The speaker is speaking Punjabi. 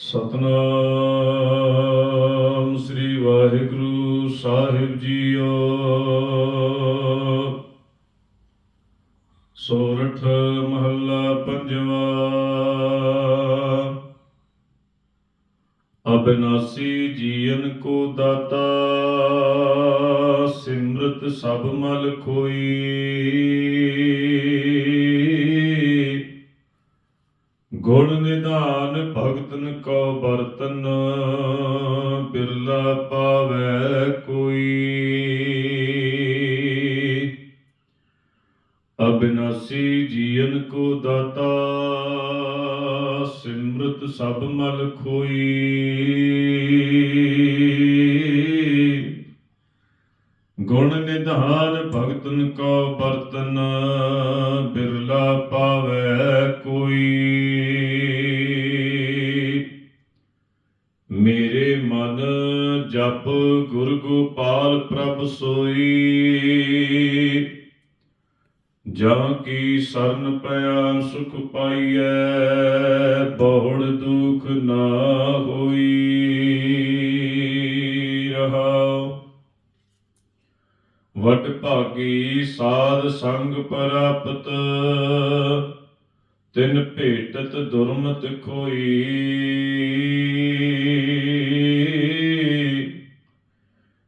ਸਤਨਾਮ ਸ੍ਰੀ ਵਾਹਿਗੁਰੂ ਸਾਹਿਬ ਜੀਓ। ਸੋਰਠ ਮਹੱਲਾ ਪੰਜਵਾ। ਅਬਿਨਾਸੀ ਜੀਵਨ ਕੋ ਦਾਤਾ, ਸਿਮਰਤ ਸਭ ਮਲ ਖੋਈ। ਗੁਣ ਨਿਧਾਨ ਭਗਤਨ ਕੋ ਬਰਤਨ ਬਿਰਲਾ ਪਾਵੈ ਕੋਈ। ਅਬਿਨਾਸੀ ਜੀਵਨ ਕੋ ਦਾਤਾ, ਸਿਮਰਤ ਸਭ ਮਲ ਖੋਈ। ਗੁਣ ਨਿਧਾਨ ਭਗਤਨ ਕੋ ਬਰਤਨ ਬਿਰਲਾ ਪਾਵੈ ਕੋਈ। ਮੇਰੇ ਮਨ ਜਪ ਗੁਰ ਗੋਪਾਲ ਪ੍ਰਭ ਸੋਈ। ਜਾਂ ਕੀ ਸਰਨ ਪਿਆ ਸੁਖ ਪਾਈਐ, ਬਹੁੜ ਦੁਖ ਨਾ ਹੋਈ। ਰਹਾਉ। ਵਟ ਭਾਗੀ ਸਾਧ ਸੰਗ ਪ੍ਰਾਪਤ, ਤਿਨ ਭੇਟਤ ਦੁਰਮਤ ਖੋਈ।